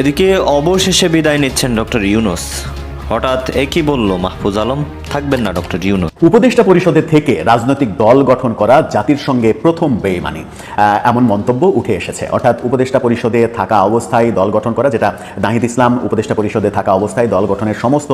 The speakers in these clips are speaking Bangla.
এদিকে অবশেষে বিদায় নিচ্ছেন ডক্টর ইউনুস। হঠাৎ একই বলল মাহফুজ আলম। থাকবেন না ডক্টর ইউনুস। উপদেষ্টা পরিষদে থেকে রাজনৈতিক দল গঠন করা জাতির সঙ্গে প্রথম বেইমানি। এমন মন্তব্য উঠে এসেছে। অর্থাৎ উপদেষ্টা পরিষদে থাকা অবস্থায় দল গঠন করা যেটা নাহিদ ইসলাম উপদেষ্টা পরিষদে থাকা অবস্থায় দল গঠনের সমস্ত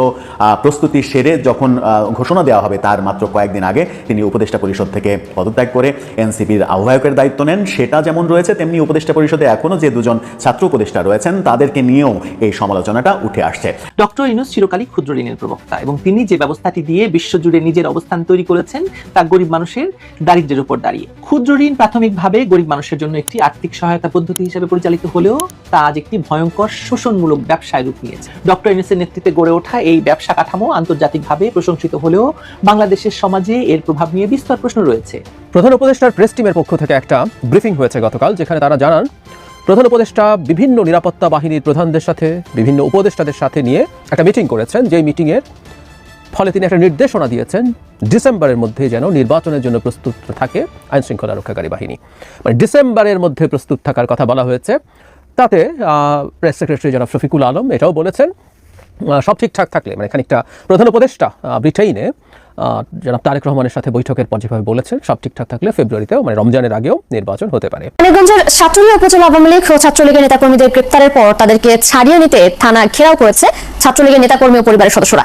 প্রস্তুতি সেরে যখন ঘোষণা দেওয়া হবে তার মাত্র কয়েকদিন আগে তিনি উপদেষ্টা পরিষদ থেকে পদত্যাগ করে এনসিপির আহ্বায়কের দায়িত্ব নেন। সেটা যেমন রয়েছে তেমনি উপদেষ্টা পরিষদে এখনও যে দুজন ছাত্র উপদেষ্টা রয়েছেন তাদেরকে নিয়েও এই সমালোচনাটা উঠে আসছে। ডক্টর ইনুস চিরকালই ক্ষুদ্র ঋণের প্রবক্তা এবং তিনি যে ব্যবস্থাটি দিয়ে বিশ্বজুড়ে নিজের অবস্থান তৈরি করেছেন তা গরিব মানুষের দারিদ্রের উপর দাঁড়িয়ে। ক্ষুদ্র ঋণ প্রাথমিকভাবে গরিব মানুষের জন্য একটি আর্থিক সহায়তা পদ্ধতি হিসেবে পরিচালিত হলেও তা আজ একটি ভয়ঙ্কর শোষণমূলক ব্যবসায় রূপ নিয়েছে। ডক্টর ইনুসের নেতৃত্বে গড়ে ওঠা এই ব্যবসা কাঠামো আন্তর্জাতিকভাবে প্রশংসিত হলেও বাংলাদেশের সমাজে এর প্রভাব নিয়ে বিস্তর প্রশ্ন রয়েছে। প্রধান উপদেষ্টার প্রেস টিমের পক্ষ থেকে একটা ব্রিফিং হয়েছে গতকাল, যেখানে তারা জানান, প্রধান উপদেষ্টা বিভিন্ন নিরাপত্তা বাহিনীর প্রধানদের সাথে, বিভিন্ন উপদেষ্টাদের সাথে নিয়ে একটা মিটিং করেছেন, যেই মিটিংয়ের ফলে তিনি একটা নির্দেশনা দিয়েছেন ডিসেম্বরের মধ্যে যেন নির্বাচনের জন্য প্রস্তুত থাকে আইন শৃঙ্খলা রক্ষাকারী বাহিনী। মানে ডিসেম্বরের মধ্যে প্রস্তুত থাকার কথা বলা হয়েছে। তাতে প্রেস সেক্রেটারি জনাব শফিকুল আলম এটাও বলেছেন সব ঠিকঠাক থাকলে মানে খানিকটা প্রধান উপদেষ্টা ব্রিটেইনে জনাব তারেক রহমানের সাথে বৈঠকের পর যেভাবে বলেছেন, সব ঠিকঠাক থাকলে ফেব্রুয়ারিতেও মানে রমজানের আগেও নির্বাচন হতে পারে। মানিকগঞ্জের উপজেলা আওয়ামী লীগ ও ছাত্রলীগের নেতাকর্মীদের গ্রেপ্তারের পর তাদেরকে ছাড়িয়ে নিতে থানা ঘেরাও করেছে ছাত্রলীগের নেতাকর্মী ও পরিবারের সদস্যরা।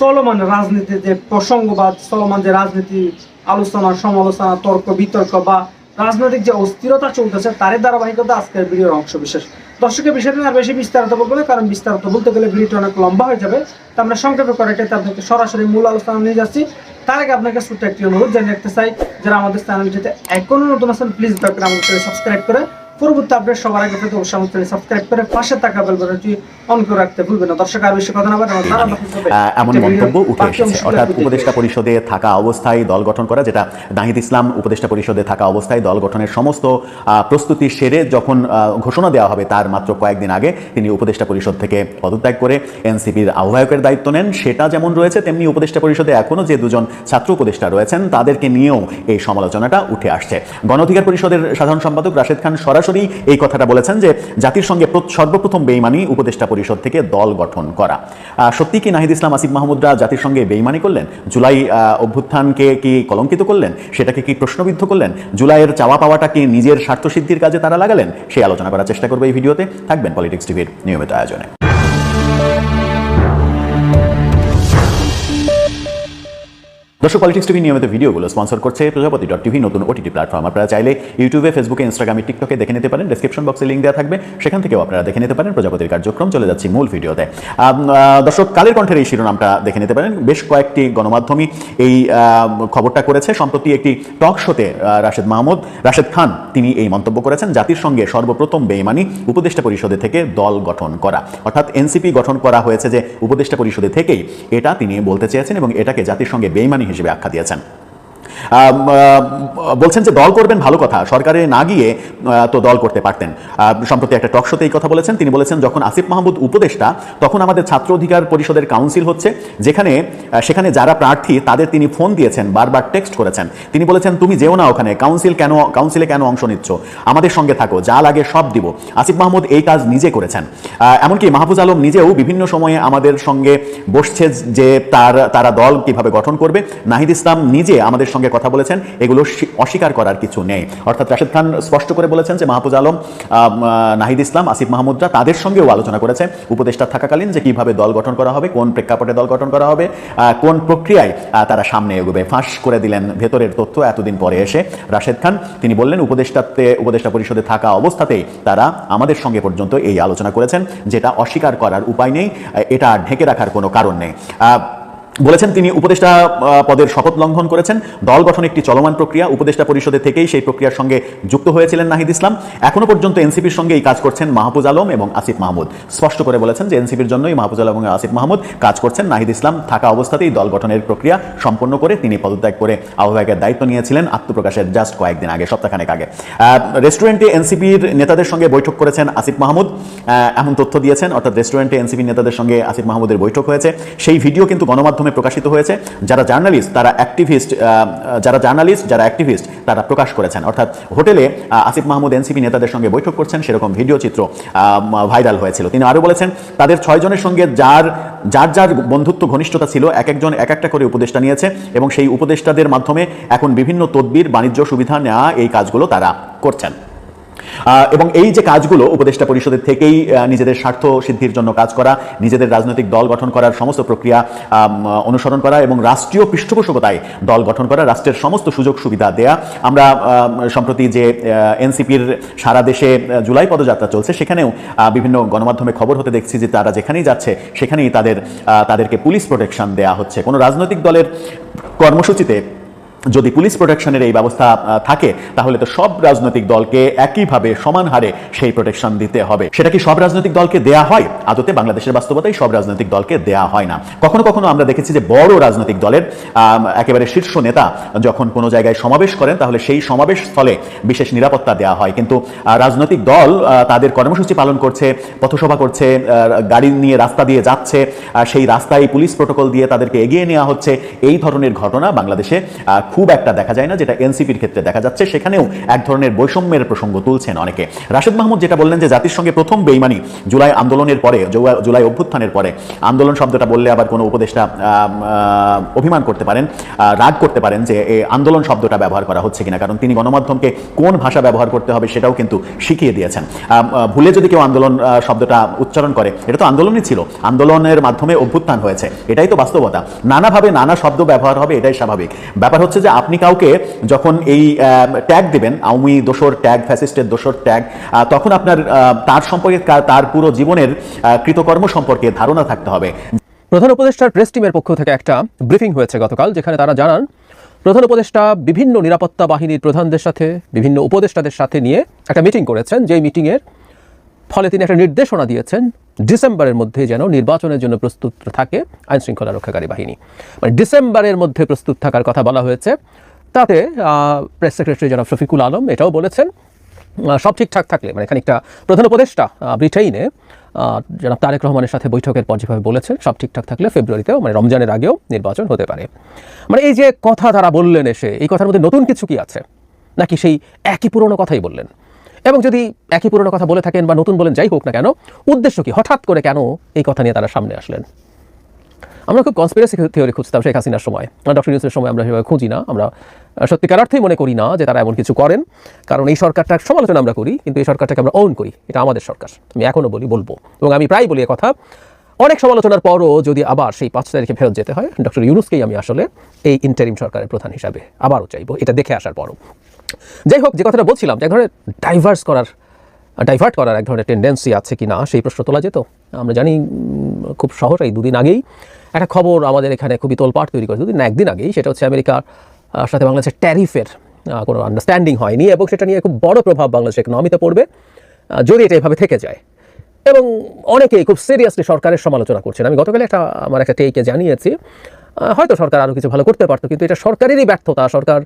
চলমান রাজনীতি যে প্রসঙ্গবাদ, চলমান যে রাজনীতি, আলোচনা, সমালোচনা, তর্ক, বিতর্ক বা রাজনৈতিক যে অস্থিরতা চলতেছে, তারই ধারাবাহিকতা আজকের ভিডিওর অংশ বিশেষ। দর্শকের বিষয়টা আর বেশি বিস্তারিত বলব না, কারণ বিস্তারিত বলতে গেলে ভিডিওটা অনেক লম্বা হয়ে যাবে। তা আমরা সংক্ষেপে করে কেটে আপনাকে সরাসরি মূল আলোচনা নিয়ে যাচ্ছি। তার আগে আপনাকে ছোট্ট একটি অনুরোধ জানিয়ে রাখতে চাই, যারা আমাদের চ্যানেলটিতে এখনও নতুন আছেন প্লিজ দয়া করে আমাদের সাবস্ক্রাইব করে পরবর্তী আপডেট সবার আগে পেতে অবশ্যই আমাদের চ্যানেল সাবস্ক্রাইব করে পাশে থাকা বেল বাটনটি অন করে রাখতে ভুলবেন না। দর্শক আর বেশি কথা না বলে আমরা ধারাবাহিকভাবে আহ, এমন মন্তব্য উঠে এসেছে। অর্থাৎ উপদেষ্টা পরিষদে থাকা অবস্থায় দল গঠন করা যেটা নাহিদ ইসলাম উপদেষ্টা পরিষদে থাকা অবস্থায় দল গঠনের সমস্ত প্রস্তুতি সেরে যখন ঘোষণা দেওয়া হবে তার মাত্র কয়েকদিন আগে তিনি উপদেষ্টা পরিষদ থেকে পদত্যাগ করে এনসিপির আহ্বায়কের দায়িত্ব নেন। সেটা যেমন রয়েছে তেমনি উপদেষ্টা পরিষদে এখনও যে দুজন ছাত্র উপদেষ্টা রয়েছেন তাদেরকে নিয়েও এই সমালোচনাটা উঠে আসছে। গণ অধিকার পরিষদের সাধারণ সম্পাদক রাশেদ খান সরাসরি এই কথাটা বলেছেন যে জাতির সঙ্গে সর্বপ্রথম বেইমানি উপদেষ্টা পরিষদ থেকে দল গঠন করা। সত্যি কি নাহিদ ইসলাম, আসিফ মাহমুদরা জাতির সঙ্গে বেইমানি করলেন? জুলাই অভ্যুত্থানকে কি কলঙ্কিত করলেন? সেটাকে কি প্রশ্নবিদ্ধ করলেন? জুলাইয়ের চাওয়া পাওয়াটা কি নিজের স্বার্থসিদ্ধির কাজে তারা লাগালেন? সেই আলোচনা করার চেষ্টা করবে এই ভিডিওতে। থাকবেন পলিটিক্স টিভির নিয়মিত আয়োজনে। দর্শক পলিটিক্স টিভি নিয়মিত ভিডিওগুলো স্পন্সর করছে প্রজাপতি ডট টিভি নতুন ওটিটি প্ল্যাটফর্ম আপনারা চাইলে ইউটিউবে ফেসবুকে ইনস্টাগ্রামে টিকটকে দেখে নিতে পারেন। ডেসক্রিপশন বক্সে লিঙ্ক দেওয়া থাকবে। সেখান থেকেও আপনারা দেখে নিতে পারেন প্রজাপতির কার্যক্রম। চলে যাচ্ছি মূল ভিডিওতে। দর্শক, কালের কণ্ঠের এই শিরোনামটা দেখে নিতে পারেন। বেশ কয়েকটি গণমাধ্যমই এই খবরটা করেছে। সম্প্রতি একটি টক শোতে রাশেদ মাহমুদ, রাশেদ খান, তিনি এই মন্তব্য করেছেন, জাতির সঙ্গে সর্বপ্রথম বেইমানি উপদেষ্টা পরিষদে থেকে দল গঠন করা। অর্থাৎ এনসিপি গঠন করা হয়েছে যে উপদেষ্টা পরিষদে থেকেই। এটা তিনি বলতে চেয়েছেন এবং এটাকে জাতির সঙ্গে বেইমানি হিসেবে আখ্যা দিয়েছেন। বলছেন যে দল করবেন ভালো কথা। সরকারে না গিয়ে তো দল করতে পারতেন। সম্প্রতি একটা টক শোতে এই কথা বলেছেন। তিনি বলেছেন, যখন আসিফ মাহমুদ উপদেষ্টা, তখন আমাদের ছাত্র অধিকার পরিষদের কাউন্সিল হচ্ছে, যেখানে সেখানে যারা প্রার্থী, তাদের তিনি ফোন দিয়েছেন, বারবার টেক্সট করেছেন। তিনি বলেছেন, তুমি যেও না ওখানে, কাউন্সিল কেন, কাউন্সিলে কেন অংশ নিচ্ছ? আমাদের সঙ্গে থাকো, যা লাগে সব দিব। আসিফ মাহমুদ এই কাজ নিজে করেছেন। এমনকি মাহফুজ আলম নিজেও বিভিন্ন সময়ে আমাদের সঙ্গে বসছে যে তার, তারা দল কীভাবে গঠন করবে। নাহিদ ইসলাম নিজে আমাদের সঙ্গে কথা বলেছেন, এগুলো অস্বীকার করার কিছু নেই। অর্থাৎ রাশেদ খান স্পষ্ট করে বলেছেন যে মাহফুজ আলম নাহিদ ইসলাম, আসিফ মাহমুদরা তাদের সঙ্গেও আলোচনা করেছে। উপদেষ্টা থাকাকালীন যে কীভাবে দল গঠন করা হবে, কোন প্রেক্ষাপটে দল গঠন করা হবে কোন প্রক্রিয়ায় তারা সামনে এগোবে। ফাঁস করে দিলেন ভেতরের তথ্য এতদিন পরে এসে রাশেদ খান। তিনি বললেন, উপদেষ্টাতে, উপদেষ্টা পরিষদে থাকা অবস্থাতেই তারা আমাদের সঙ্গে পর্যন্ত এই আলোচনা করেছেন, যেটা অস্বীকার করার উপায় নেই এটা ঢেকে রাখার কোনো কারণ নেই। বলেছেন তিনি উপদেষ্টা পদের শপথ লঙ্ঘন করেছেন। দল গঠন একটি চলমান প্রক্রিয়া। উপদেষ্টা পরিষদে থেকেই সেই প্রক্রিয়ার সঙ্গে যুক্ত হয়েছিলেন নাহিদ ইসলাম। এখনও পর্যন্ত এনসিপির সঙ্গে এই কাজ করছেন মাহফুজ আলম এবং আসিফ মাহমুদ। স্পষ্ট করে বলেছেন যে এনসিপির জন্যই মাহফুজ আলম এবং আসিফ মাহমুদ কাজ করছেন। নাহিদ ইসলাম থাকা অবস্থাতেই দল গঠনের প্রক্রিয়া সম্পন্ন করে তিনি পদত্যাগ করে আহ্বায়কের দায়িত্ব নিয়েছিলেন আত্মপ্রকাশের জাস্ট কয়েকদিন আগে, সপ্তাহখানেক আগে। রেস্টুরেন্টে এনসিপির নেতাদের সঙ্গে বৈঠক করেছেন আসিফ মাহমুদ। এমন তথ্য দিয়েছেন, অর্থাৎ রেস্টুরেন্টে এনসিপির নেতাদের সঙ্গে আসিফ মাহমুদের বৈঠক হয়েছে। সেই ভিডিও কিন্তু গণমাধ্যমে প্রকাশিত হয়েছে, যারা জার্নালিস্ট, তারা অ্যাক্টিভিস্ট যারা জার্নালিস্ট, যারা অ্যাক্টিভিস্ট তারা প্রকাশ করেছেন। অর্থাৎ হোটেলে আসিফ মাহমুদ এনসিপি নেতাদের সঙ্গে বৈঠক করছেন, সেরকম ভিডিও চিত্র ভাইরাল হয়েছিল। তিনি আরও বলেছেন, তাদের ছয়জনের সঙ্গে যার যার যার বন্ধুত্ব, ঘনিষ্ঠতা ছিল, এক একজন এক একটা করে উপদেষ্টা নিয়েছে এবং সেই উপদেষ্টাদের মাধ্যমে এখন বিভিন্ন তদবির, বাণিজ্য সুবিধা নেওয়া এই কাজগুলো তারা করছেন। এবং এই যে কাজগুলো উপদেষ্টা পরিষদের থেকেই নিজেদের স্বার্থ সিদ্ধির জন্য কাজ করা নিজেদের রাজনৈতিক দল গঠন করার সমস্ত প্রক্রিয়া অনুসরণ করা এবং রাষ্ট্রীয় পৃষ্ঠপোষকতায় দল গঠন করা রাষ্ট্রের সমস্ত সুযোগ সুবিধা দেয়া। আমরা আম, সম্প্রতি যে এনসিপির সারা দেশে জুলাই পদযাত্রা চলছে সেখানেও বিভিন্ন গণমাধ্যমে খবর হতে দেখছি যে তারা যেখানেই যাচ্ছে সেখানেই তাদের তাদেরকে পুলিশ প্রোটেকশন দেয়া হচ্ছে। কোনো রাজনৈতিক দলের কর্মসূচিতে যদি পুলিশ প্রোটেকশনের এই ব্যবস্থা থাকে, তাহলে তো সব রাজনৈতিক দলকে একইভাবে সমান হারে সেই প্রোটেকশন দিতে হবে। সেটা কি সব রাজনৈতিক দলকে দেয়া হয়? আদতে বাংলাদেশের বাস্তবতাই সব রাজনৈতিক দলকে দেয়া হয় না। কখনো কখনো আমরা দেখেছি যে বড় রাজনৈতিক দলের একেবারে শীর্ষ নেতা যখন কোনো জায়গায় সমাবেশ করেন, তাহলে সেই সমাবেশ স্থলে বিশেষ নিরাপত্তা দেওয়া হয়। কিন্তু রাজনৈতিক দল তাদের কর্মসূচি পালন করছে, পথসভা করছে গাড়ি নিয়ে রাস্তা দিয়ে যাচ্ছে সেই রাস্তায় পুলিশ প্রোটোকল দিয়ে তাদেরকে এগিয়ে নেওয়া হচ্ছে। এই ধরনের ঘটনা বাংলাদেশে খুব একটা দেখা যায় না, যেটা এনসিপির ক্ষেত্রে দেখা যাচ্ছে। সেখানেও এক ধরনের বৈষম্যের প্রসঙ্গ তুলছেন অনেকে। রাশেদ মাহমুদ যেটা বললেন যে জাতির সঙ্গে প্রথম বেইমানি জুলাই আন্দোলনের পরে জুলাই- অভ্যুত্থানের পরে, আন্দোলন শব্দটা বললে আবার কোনো উপদেষ্টা অভিমান করতে পারেন রাগ করতে পারেন যে এই আন্দোলন শব্দটা ব্যবহার করা হচ্ছে কিনা। কারণ তিনি গণমাধ্যমকে কোন ভাষা ব্যবহার করতে হবে সেটাও কিন্তু শিখিয়ে দিয়েছেন। ভুলে যদি কেউ আন্দোলন শব্দটা উচ্চারণ করে, এটা তো আন্দোলনই ছিল। আন্দোলনের মাধ্যমে অভ্যুত্থান হয়েছে। এটাই তো বাস্তবতা। নানাভাবে নানা শব্দ ব্যবহার হবে, এটাই স্বাভাবিক। ব্যাপার হচ্ছে যে আপনি কাউকে যখন এই ট্যাগ দিবেন, আওয়ামী দোসর ট্যাগ ফ্যাসিস্টের দোসর ট্যাগ তখন আপনার তার সম্পর্কে তার পুরো জীবনের কৃতকর্ম সম্পর্কে ধারণা থাকতে হবে। প্রধান উপদেষ্টার প্রেস টিমের পক্ষ থেকে একটা ব্রিফিং হয়েছে গতকাল, যেখানে তারা জানান, প্রধান উপদেষ্টা বিভিন্ন নিরাপত্তা বাহিনীর প্রধানদের সাথে, বিভিন্ন উপদেষ্টাদের সাথে নিয়ে একটা মিটিং করেছেন, যেই মিটিংয়ের ফলে তিনি একটা নির্দেশনা দিয়েছেন ডিসেম্বরের মধ্যে যেন নির্বাচনের জন্য প্রস্তুত থাকে আইন শৃঙ্খলা রক্ষাকারী বাহিনী। মানে ডিসেম্বরের মধ্যে প্রস্তুত থাকার কথা বলা হয়েছে। তাতে প্রেস সেক্রেটারি জনাব শফিকুল আলম এটাও বলেছেন সব ঠিকঠাক থাকলে মানে খানিকটা প্রধান উপদেষ্টা ব্রিটেইনে জনাব তারেক রহমানের সাথে বৈঠকের পর যেভাবে বলেছেন, সব ঠিকঠাক থাকলে ফেব্রুয়ারিতেও মানে রমজানের আগেও নির্বাচন হতে পারে। মানে এই যে কথা তারা বললেন এসে, এই কথার মধ্যে নতুন কিছু কি আছে? নাকি সেই একই পুরনো কথাই বললেন? এবং যদি একই পুরনো কথা বলে থাকেন বা নতুন বলেন, যাই হোক না কেন, উদ্দেশ্য কি? হঠাৎ করে কেন এই কথা নিয়ে তারা সামনে আসলেন? আমরা খুব কনস্পিরেসি থিওরি খুঁজতাম শেখ হাসিনার সময়। ডক্টর ইউনুসের সময় আমরা সেভাবে খুঁজি না। আমরা সত্যিকার অর্থেই মনে করি না যে তারা এমন কিছু করেন। কারণ এই সরকারটার সমালোচনা আমরা করি, কিন্তু এই সরকারটাকে আমরা ওন করি। এটা আমাদের সরকার। আমি এখনও বলি, বলব। এবং আমি প্রায় বলি কথা। অনেক সমালোচনার পরও যদি আবার সেই পাঁচ তারিখে ফেরত যেতে হয় ডক্টর ইউনুসকেই আমি আসলে এই ইন্টারিম সরকারের প্রধান হিসাবে আবারও চাইব। এটা দেখে আসার পরও। যাই হোক, যে কথাটা বলছিলাম যে এক ধরনের ডাইভার্স করার ডাইভার্ট করার এক ধরনের টেন্ডেন্সি আছে কি না সেই প্রশ্ন তোলা যেত। আমরা জানি খুব সহজেই দুদিন আগেই একটা খবর আমাদের এখানে খুবই তোলপাট তৈরি করে দুদিন একদিন আগেই, সেটা হচ্ছে আমেরিকার সাথে বাংলাদেশের ট্যারিফের কোনো আন্ডারস্ট্যান্ডিং হয়নি এবং সেটা নিয়ে খুব বড় প্রভাব বাংলাদেশের ইকোনমিতে পড়বে যদি এটা এভাবে থেকে যায়। এবং অনেকেই খুব সিরিয়াসলি সরকারের সমালোচনা করছেন। আমি গতকাল একটা, আমার একটা টেকে জানিয়েছি হয়তো সরকার আরও কিছু ভালো করতে পারতো, কিন্তু এটা সরকারেরই ব্যর্থতা। সরকার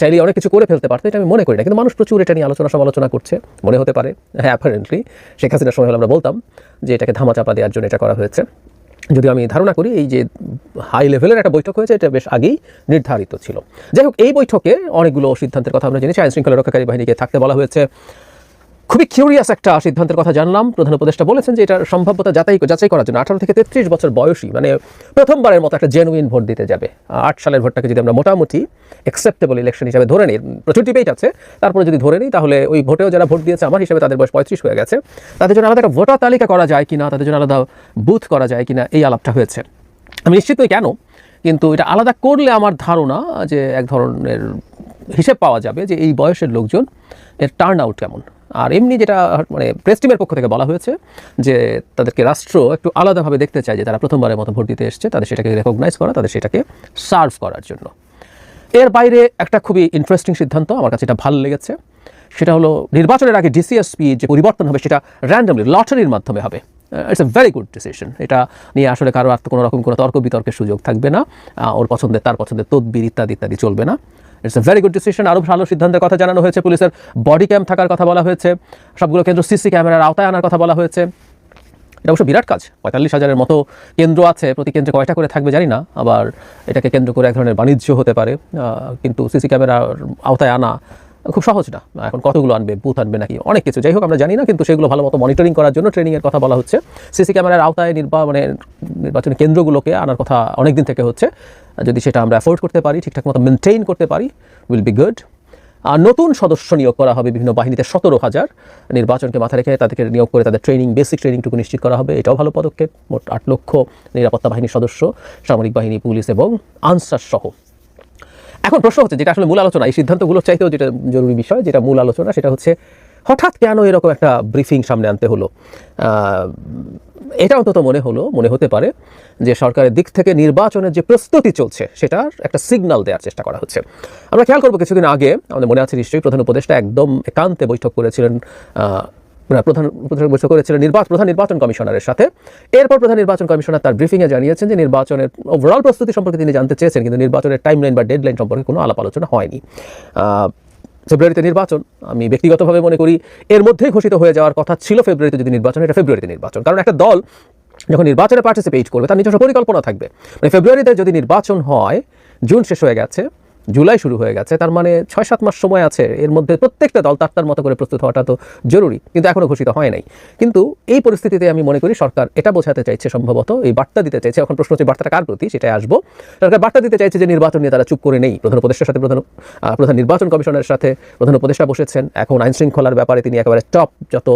চাইলে অনেক কিছু করে ফেলতে পারতো, এটা আমি মনে করি না। কিন্তু মানুষ প্রচুর এটা নিয়ে আলোচনা সমালোচনা করছে, মনে হতে পারে। হ্যাঁ অ্যাপারেন্টলি শেখ হাসিনার সময় হলে আমরা বলতাম যে এটাকে ধামাচাপা দেওয়ার জন্য এটা করা হয়েছে। যদিও আমি ধারণা করি এই যে হাই লেভেলের একটা বৈঠক হয়েছে, এটা বেশ আগেই নির্ধারিত ছিল। যাই হোক, এই বৈঠকে অনেকগুলো সিদ্ধান্তের কথা আমরা জেনেছি। আইন শৃঙ্খলা রক্ষাকারী বাহিনীকে থাকতে বলা হয়েছে। খুবই কিউরিয়াস একটা সিদ্ধান্তের কথা জানলাম। প্রধান উপদেষ্টা বলেছেন যে এটার সম্ভাব্যতা যাচাই যাচাই করার জন্য আঠারো থেকে তেত্রিশ বছর বয়সী মানে প্রথমবারের মতো একটা জেনুইন ভোট দিতে যাবে। আট সালের ভোটটাকে যদি আমরা মোটামুটি অ্যাকসেপ্টেবল ইলেকশন হিসাবে ধরে নিই প্রচুর ডিবেট আছে। তারপরে যদি ধরে নিই, তাহলে ওই ভোটেও যারা ভোট দিয়েছে, আমার হিসাবে তাদের বয়স পঁয়ত্রিশ হয়ে গেছে। তাদের জন্য আলাদা একটা ভোটার তালিকা করা যায় কিনা, তাদের জন্য আলাদা বুথ করা যায় কিনা, এই আলাপটা হয়েছে। আমি নিশ্চিত কেন? কিন্তু এটা আলাদা করলে আমার ধারণা যে এক ধরনের হিসেব পাওয়া যাবে যে এই বয়সের লোকজন এর টার্ন আউট কেমন। আর এমনি যেটা মানে প্রেস টিমের পক্ষ থেকে বলা হয়েছে যে তাদেরকে রাষ্ট্র একটু আলাদাভাবে দেখতে চায় যে তারা প্রথমবারের মতো ভোট দিতে এসছে, তাদের সেটাকে রেকগনাইজ করা, তাদের সেটাকে সার্ভ করার জন্য। এর বাইরে একটা খুবই ইন্টারেস্টিং সিদ্ধান্ত, আমার কাছে এটা ভালো লেগেছে। সেটা হলো নির্বাচনের আগে ডিসিএসপি যে পরিবর্তন হবে সেটা র্যান্ডামলি লটারির মাধ্যমে হবে। It's a very good decision এটা নিয়ে আসলে কারও আর কোনো রকম কোনো তর্ক বিতর্কের সুযোগ থাকবে না। ওর পছন্দের, তার পছন্দের তদবির ইত্যাদি ইত্যাদি চলবে না। It's a very good decision আরও ভালো সিদ্ধান্তের কথা জানানো হয়েছে। পুলিশের বডি ক্যাম্প থাকার কথা বলা হয়েছে। সবগুলো কেন্দ্র সিসি ক্যামেরার আওতায় আনার কথা বলা হয়েছে। এটা অবশ্য বিরাট কাজ। পঁয়তাল্লিশ হাজারের মতো কেন্দ্র আছে। প্রতি কেন্দ্রে কয়টা করে থাকবে জানি না। আবার এটাকে কেন্দ্র করে এক ধরনের বাণিজ্য হতে পারে। কিন্তু সিসি ক্যামেরার আওতায় আনা খুব সহজ না। এখন কতগুলো আনবে? বুথ আনবে নাকি? অনেক কিছু। যাই হোক, আমরা জানি না, কিন্তু সেগুলো ভালো মতো মনিটরিং করার জন্য ট্রেনিংয়ের কথা বলা হচ্ছে। সিসি ক্যামেরার আওতায় নির্বা মানে নির্বাচনী কেন্দ্রগুলোকে আনার কথা অনেক দিন থেকে হচ্ছে। যদি সেটা আমরা অ্যাফোর্ড করতে পারি, ঠিকঠাক মতো মেনটেইন করতে পারি উইল বি গুড আর নতুন সদস্য নিয়োগ করা হবে বিভিন্ন বাহিনীতে সতেরো হাজার। নির্বাচনকে মাথায় রেখে তাদেরকে নিয়োগ করে তাদের ট্রেনিং বেসিক ট্রেনিংটুকু নিশ্চিত করা হবে। এটাও ভালো পদক্ষেপ। মোট আট লক্ষ নিরাপত্তা বাহিনীর সদস্য, সামরিক বাহিনী, পুলিশ এবং আনসার সহ। এখন প্রশ্ন হচ্ছে, যেটা আসলে মূল আলোচনা, এই সিদ্ধান্তগুলোর চাইতেও যেটা জরুরি বিষয়, যেটা মূল আলোচনা, সেটা হচ্ছে হঠাৎ কেন এরকম একটা ব্রিফিং সামনে আনতে হলো? এটা অন্তত মনে হলো, মনে হতে পারে যে সরকারের দিক থেকে নির্বাচনের যে প্রস্তুতি চলছে, সেটার একটা সিগন্যাল দেওয়ার চেষ্টা করা হচ্ছে। আমরা খেয়াল করব কিছুদিন আগে, আমাদের মনে আছে নিশ্চয়ই প্রধান উপদেষ্টা একদম একান্তে বৈঠক করেছিলেন প্রধান প্রধান বৈঠক করেছিলেন নির্বাচন প্রধান নির্বাচন কমিশনারের সাথে। এরপর প্রধান নির্বাচন কমিশনার তার ব্রিফিংয়ে জানিয়েছেন যে নির্বাচনের ওভারঅল প্রস্তুতি সম্পর্কে তিনি জানতে চেয়েছেন, কিন্তু নির্বাচনের টাইমলাইন বা ডেডলাইন সম্পর্কে কোনো আলাপ আলোচনা হয়নি ফেব্রুয়ারিতে নির্বাচন, আমি ব্যক্তিগতভাবে মনে করি এর মধ্যেই ঘোষিত হয়ে যাওয়ার কথা ছিল ফেব্রুয়ারিতে যদি নির্বাচন, এটা ফেব্রুয়ারিতে নির্বাচন। কারণ একটা দল যখন নির্বাচনে পার্টিসিপেট করবে, তার নিজস্ব পরিকল্পনা থাকবে। মানে ফেব্রুয়ারিতে যদি নির্বাচন হয়, জুন শেষ হয়ে গেছে জুলাই শুরু হয়ে গেছে, তার মানে ছয় সাত মাস সময় আছে, এর মধ্যে প্রত্যেকটা দল তার তার মতো করে প্রস্তুত হওয়াটা তো জরুরি, কিন্তু এখনও ঘোষিত হয় নাই। কিন্তু এই পরিস্থিতিতে আমি মনে করি সরকার এটা বোঝাতে চাইছে সম্ভবত, এই বার্তা দিতে চাইছে, এখন প্রশ্ন হচ্ছে বার্তাটা কার প্রতি, সেটাই আসব। সরকার বার্তা দিতে চাইছে যে নির্বাচন নিয়ে তারা চুপ করে নেই, প্রধান উপদেষ্টার সাথে প্রধান প্রধান নির্বাচন কমিশনের সাথে প্রধান উপদেষ্টা বসেছেন, এখন আইনশৃঙ্খলার ব্যাপারে তিনি একেবারে টপ যত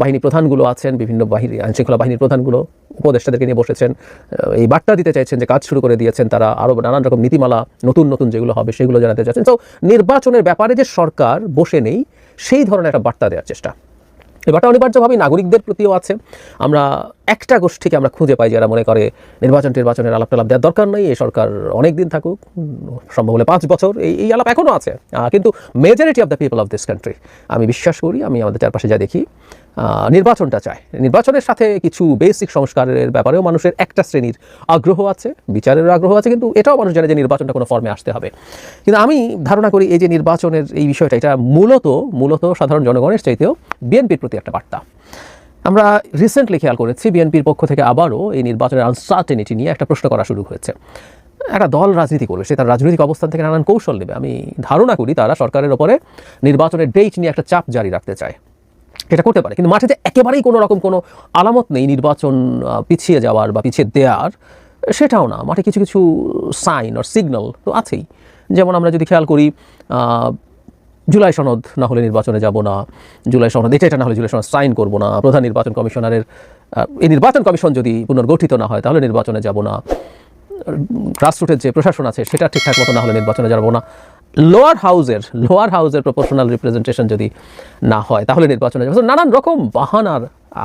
বাহিনী প্রধানগুলো আছেন, বিভিন্ন বাহিনী, আইনশৃঙ্খলা বাহিনীর প্রধানগুলো উপদেষ্টাদেরকে নিয়ে বসেছেন এই বার্তা দিতে চাইছেন যে কাজ শুরু করে দিয়েছেন তারা আরও নানান রকম নীতিমালা, নতুন নতুন যেগুলো হবে সেগুলো জানাতে চাচ্ছেন তো নির্বাচনের ব্যাপারে যে সরকার বসে নেই, সেই ধরনের একটা বার্তা দেওয়ার চেষ্টা। এবারটা অনিবার্যভাবেই নাগরিকদের প্রতিও আছে। আমরা একটা গোষ্ঠীকে আমরা খুঁজে পাই যারা মনে করে নির্বাচন নির্বাচনের আলাপ টালাপ দেওয়ার দরকার নেই, এই সরকার অনেক দিন থাকুক, সম্ভব হলে পাঁচ বছর এই এই আলাপ এখনও আছে। কিন্তু majority of the people of this country আমি বিশ্বাস করি, আমি আমাদের চারপাশে যা দেখি নির্বাচনটা চায়। নির্বাচনের সাথে কিছু বেসিক সংস্কারের ব্যাপারেও মানুষের একটা শ্রেণির আগ্রহ আছে বিচারের আগ্রহ আছে, কিন্তু এটাও মানুষ জানে যে নির্বাচনটা কোনো ফর্মে আসতে হবে। কিন্তু আমি ধারণা করি এই যে নির্বাচনের এই বিষয়টা, এটা মূলত মূলত সাধারণ জনগণের চাইতেও বিএনপির প্রতি একটা বার্তা। আমরা রিসেন্টলি খেয়াল করেছি বিএনপির পক্ষ থেকে আবারও এই নির্বাচনের আনসার্টেনিটি নিয়ে একটা প্রশ্ন করা শুরু হয়েছে। একটা দল রাজনীতি করবে, সে তার রাজনৈতিক অবস্থান থেকে নানান কৌশল নেবে। আমি ধারণা করি তারা সরকারের ওপরে নির্বাচনের ডেট নিয়ে একটা চাপ জারি রাখতে চায়। এটা করতে পারে। কিন্তু মাঠে যে একেবারেই কোনো রকম কোনো আলামত নেই নির্বাচন পিছিয়ে যাওয়ার বা পিছিয়ে দেওয়ার সেটাও না, মাঠে কিছু কিছু সাইন আর সিগন্যাল তো আছেই। যেমন আমরা যদি খেয়াল করি জুলাই সনদ না হলে নির্বাচনে যাব না, জুলাই সনদ, এটা এটা না হলে জুলাই সনদ সাইন করব না, প্রধান নির্বাচন কমিশনারের এই নির্বাচন কমিশন যদি পুনর্গঠিত না হয়, তাহলে নির্বাচনে যাব না। গ্রাসরুটের যে প্রশাসন আছে, সেটা ঠিকঠাক মতো না হলে নির্বাচনে যাব না। লোয়ার হাউসের লোয়ার হাউসের প্রপোর্শনাল রিপ্রেজেন্টেশন যদি না হয়, তাহলে নির্বাচনে যাব। নানান রকম বাহানার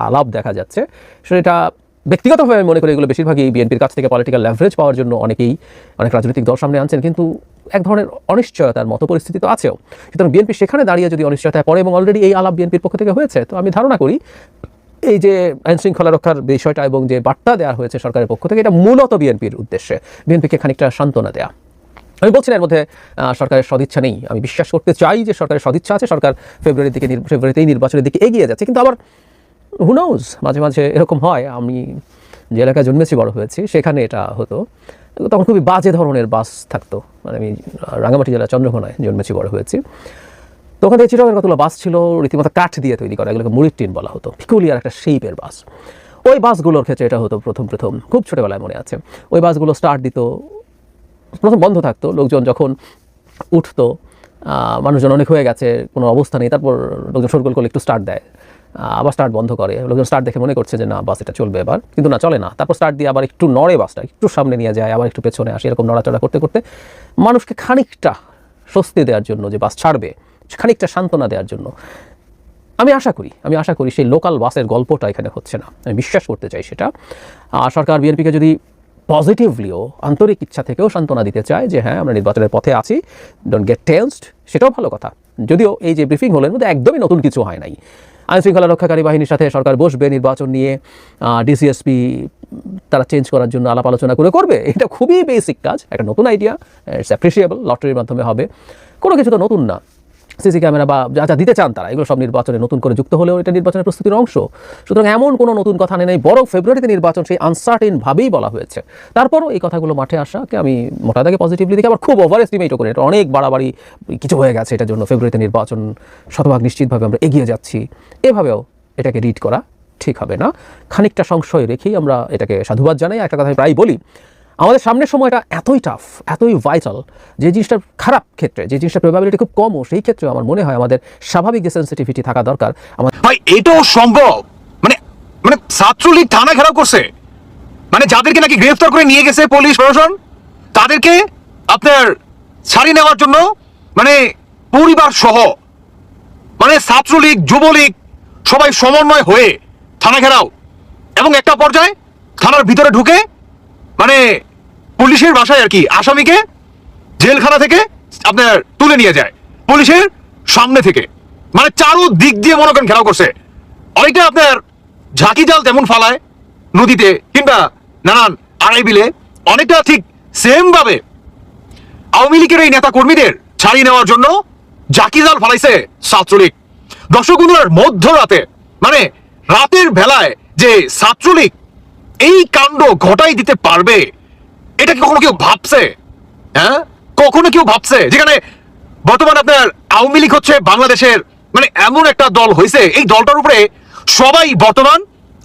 আলাপ দেখা যাচ্ছে। সেটা ব্যক্তিগতভাবে আমি মনে করি এগুলো বেশিরভাগই বিএনপির কাছ থেকে পলিটিক্যাল ল্যাভারেজ পাওয়ার জন্য অনেকেই অনেক রাজনৈতিক দল সামনে আনছেন, কিন্তু এক ধরনের অনিশ্চয়তার মতো পরিস্থিতি তো আছেও। সুতরাং বিএনপি সেখানে দাঁড়িয়ে যদি অনিশ্চয়তায় পড়ে এবং অলরেডি এই আলাপ বিএনপির পক্ষ থেকে হয়েছে, তো আমি ধারণা করি এই যে আইন শৃঙ্খলা রক্ষার বিষয়টা এবং যে বার্তা দেওয়া হয়েছে সরকারের পক্ষ থেকে, এটা মূলত বিএনপির উদ্দেশ্যে। বিএনপিকে খানিকটা সান্ত্বনা দেওয়া আমি বলছি না এর মধ্যে সরকারের সদিচ্ছা নেই। আমি বিশ্বাস করতে চাই যে সরকারের সদিচ্ছা আছে, সরকার ফেব্রুয়ারির দিকে ফেব্রুয়ারিতেই নির্বাচনের দিকে এগিয়ে যাচ্ছে। কিন্তু আবার হুনাউজ মাঝে মাঝে এরকম হয়। আমি যে এলাকায় জন্মেছি, বড় হয়েছি, সেখানে এটা হতো। তখন খুবই বাজে ধরনের বাস থাকতো। মানে আমি রাঙামাটি জেলা চন্দ্রকোনায় জন্মেছি, বড় হয়েছি। তো ওখানে চিরঙের কতগুলো বাস ছিল, রীতিমতো কাঠ দিয়ে তৈরি করা। এগুলোকে মুড়ির টিন বলা হতো। পিকুলিয়ার একটা শেপের বাস। ওই বাসগুলোর ক্ষেত্রে এটা হতো প্রথম প্রথম। খুব ছোটোবেলায় মনে আছে। ওই বাসগুলো স্টার্ট দিত প্রথম বন্ধ থাকতো, লোকজন যখন উঠতো মানুষজন অনেক হয়ে গেছে, কোনো অবস্থা নেই, তারপর লোকজন সরগোল করলে একটু স্টার্ট দেয়। আবার স্টার্ট বন্ধ করে। লোকজন স্টার্ট দেখে মনে করছে যে, না বাস এটা চলবে এবার। কিন্তু না, চলে না। তারপর স্টার্ট দিয়ে আবার একটু নড়ে বাসটা একটু সামনে নিয়ে যায়, আবার একটু পেছনে আসে, এরকম নড়াচড়া করতে করতে মানুষকে খানিকটা স্বস্তি দেওয়ার জন্য যে বাস ছাড়বে, খানিকটা সান্ত্বনা দেওয়ার জন্য। আমি আশা করি, আমি আশা করি সেই লোকাল বাসের গল্পটা এখানে হচ্ছে না। আমি বিশ্বাস করতে চাই সেটা। আর সরকার বিএনপিকে যদি পজিটিভলিও আন্তরিক ইচ্ছা থেকেও সান্ত্বনা দিতে চায় যে হ্যাঁ আমরা নির্বাচনের পথে আছি ডোন্ট গেট টেন্সড সেটাও ভালো কথা। যদিও এই যে ব্রিফিং হলের মধ্যে একদমই নতুন কিছু হয় নাই। আইনশৃঙ্খলা রক্ষাকারী বাহিনীর সাথে সরকার বসবে নির্বাচন নিয়ে ডিসিএসপি তারা চেঞ্জ করার জন্য আলাপ আলোচনা করে করবে, এটা খুবই বেসিক কাজ, একটা নতুন আইডিয়া ইটস অ্যাপ্রিসিয়েবল লটারির মাধ্যমে হবে। কোনো কিছু তো নতুন না। সিসি ক্যামেরা বা যা যা দিতে চান তারা, এগুলো সব নির্বাচনে নতুন করে যুক্ত হলেও এটা নির্বাচনের প্রস্তুতির অংশ। সুতরাং এমন কোনো নতুন কথা নেই বরং ফেব্রুয়ারিতে নির্বাচন সেই আনসার্টেন ভাবেই বলা হয়েছে। তারপরও এই কথাগুলো মাঠে আসাকে আমি মোটা দাগে পজিটিভলি দেখি, আবার খুব ওভার এস্টিমেটও করি। এটা অনেক বাড়াবাড়ি কিছু হয়ে গেছে এটার জন্য ফেব্রুয়ারিতে নির্বাচন শতভাগ নিশ্চিতভাবে আমরা এগিয়ে যাচ্ছি। এভাবেও এটাকে রিড করা ঠিক হবে না। খানিকটা সংশয় রেখেই আমরা এটাকে সাধুবাদ জানাই। একটা কথা আমি প্রায় বলি আমাদের সামনের সময়টা এতই টাফ এতই ভাইটাল যে জিনিসটা খারাপ ক্ষেত্রে, যে জিনিসটা প্রবাবিলিটি খুব কমও, সেই ক্ষেত্রে আমার মনে হয় আমাদের স্বাভাবিক যে সেন্সিটিভিটি থাকা দরকার আমাদের ভাই, এটাও সম্ভব? মানে মানে ছাত্রলীগ থানা ঘেরাও করছে। মানে যাদেরকে নাকি গ্রেফতার করে নিয়ে গেছে পুলিশ প্রশাসন, তাদেরকে আপনার ছাড়িয়ে নেওয়ার জন্য মানে পরিবার সহ মানে ছাত্রলীগ, যুবলীগ, সবাই সমন্বয় হয়ে থানা ঘেরাও। এবং একটা পর্যায়ে থানার ভিতরে ঢুকে মানে পুলিশের বাসায় আর কি আসামিকে জেলখানা থেকে আপনার তুলে নিয়ে যায়। পুলিশের সামনে থেকে। মানে চারো দিক দিয়ে মনে করেন ঘেরাও করছে। অনেকটা আপনার ঝাঁকি জাল যেমন ফালায় নদীতে কিংবা নানান আড়াই বিলে। অনেকটা ঠিক সেম ভাবে আওয়ামী লীগের এই নেতা কর্মীদের ছাড়িয়ে নেওয়ার জন্য জাকি জাল ফালাইছে ছাত্রলীগ। দর্শক বন্ধুরার মধ্যরাতে মানে রাতের বেলায় যে ছাত্রলীগ এই কাণ্ড ঘটাই দিতে পারবে এটা কি কখনো কেউ ভাবছে? হ্যাঁ? কখনো কেউ ভাবছে? যেখানে বর্তমানে আপনার আওয়ামী লীগ হচ্ছে বাংলাদেশের মানে এমন একটা দল হয়েছে এই দলটার উপরে সবাই বর্তমান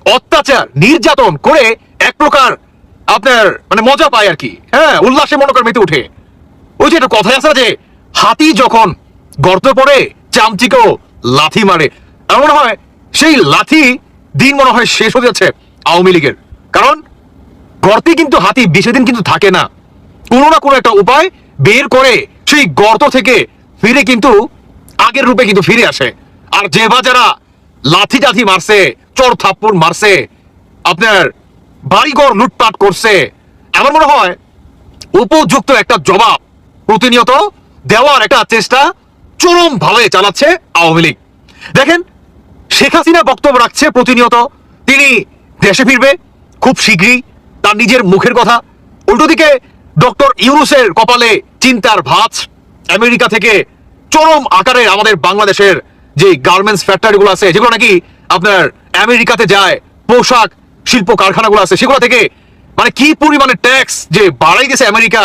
অত্যাচার, নির্যাতন করে এক প্রকার আপনার মানে মজা পায় আর কি। হ্যাঁ উল্লাসে মনে করে মেতে উঠে। ওই যে একটা কথাই আছে যে, হাতি যখন গর্ত পড়ে চামচিকেও লাথি মারে। আমার মনে হয় সেই লাথি দিন মনে হয় শেষ হয়ে যাচ্ছে আওয়ামী লীগের। কারণ গর্তে কিন্তু হাতি বেশি দিন কিন্তু থাকে না। কোনো না কোনো একটা উপায় বের করে সেই গর্ত থেকে ফিরে কিন্তু আগের রূপে কিন্তু ফিরে আসে। আর যে বা যারা লাথি টাথি মারছে, চোর থাপ্পড় মারছে, আপনার বাড়িঘর লুটপাট করছে, আমার মনে হয় উপযুক্ত একটা জবাব প্রতিনিয়ত দেওয়ার একটা চেষ্টা চরম ভাবে চালাচ্ছে আওয়ামী লীগ। দেখেন, শেখ হাসিনা বক্তব্য রাখছে প্রতিনিয়ত। তিনি দেশে ফিরবে, খুব শীঘ্রই তার নিজের মুখের কথা। উল্টো দিকে ডক্টর ইউনুসের কপালে চিন্তার ভাঁজ। আমেরিকা থেকে চরম আকারে আমাদের বাংলাদেশের যে গার্মেন্টস ফ্যাক্টরিগুলো আছে, যেগুলো নাকি আপনার আমেরিকাতে যায়, পোশাক, শিল্প কারখানাগুলো আছে, সেগুলো থেকে মানে কি পরিমাণে ট্যাক্স যে বাড়াই দিয়েছে আমেরিকা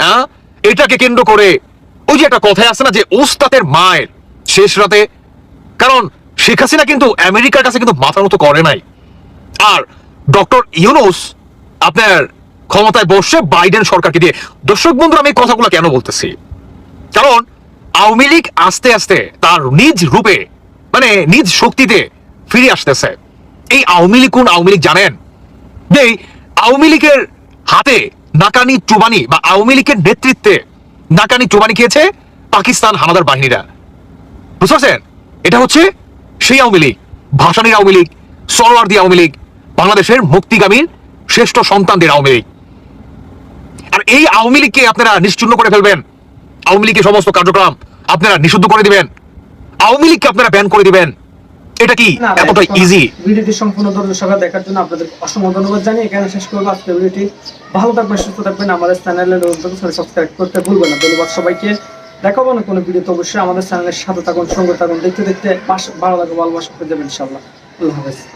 হ্যাঁ এটাকে কেন্দ্র করে ওই যে একটা কথায় আছে না যে ওস্তাদের মায়ের শেষ রাতে। কারণ শেখ হাসিনা কিন্তু আমেরিকার কাছে কিন্তু মাথা মতো করে নাই। আর ডক্টর ইউনুস আপনার ক্ষমতায় বসে বাইডেন সরকারকে দিয়ে। দর্শক বন্ধুরা, আমি কথাগুলো কেন বলতেছি? কারণ আওয়ামী লীগ আস্তে আস্তে তার নিজ রূপে মানে নিজ শক্তিতে ফিরে আসতেছে। এই আওয়ামী লীগ কোন আওয়ামী লীগ জানেন? যে আওয়ামী লীগের হাতে নাকানি চুবানি বা আওয়ামী লীগের নেতৃত্বে নাকানি চুবানি খেয়েছে পাকিস্তান হানাদার বাহিনীরা। বুঝতে পারছেন? এটা হচ্ছে সেই আওয়ামী লীগ, ভাসানির আওয়ামী লীগ সরোয়ার্দি আওয়ামী লীগ, বাংলাদেশের মুক্তিগামীর শ্রেষ্ঠ সন্তানদের আওয়ামী লীগ। আর এই আওয়ামী লীগকে আপনারা নিশ্চিন্ন করে ফেলবেন। আওয়ামী লীগের সমস্ত কার্যক্রম আপনারা নিষিদ্ধ করে দিবেন। আওয়ামী লীগকে আপনারা ব্যান করে দিবেন। এটা কি এতটা ইজি ভিডিওটি সম্পূর্ণ সহকারে দেখার জন্য আপনাদের অসংখ্য ধন্যবাদ জানিয়ে এখানে শেষ করব। আজকে ভিডিওটি ভালো থাকবেন সুস্থ থাকবেন। আমাদের চ্যানেলে সাবস্ক্রাইব করতে ভুলবেন না। ধন্যবাদ সবাইকে। দেখাবো না কোনো ভিডিও তো অবশ্যই। আমাদের চ্যানেলের সাথে থাকুন সঙ্গে থাকুন। দেখতে দেখতে পাশ- ভালো লাগবে ভালোবাসা পেয়ে যাবেন ইনশাল্লাহ আল্লাহ হাফেজ।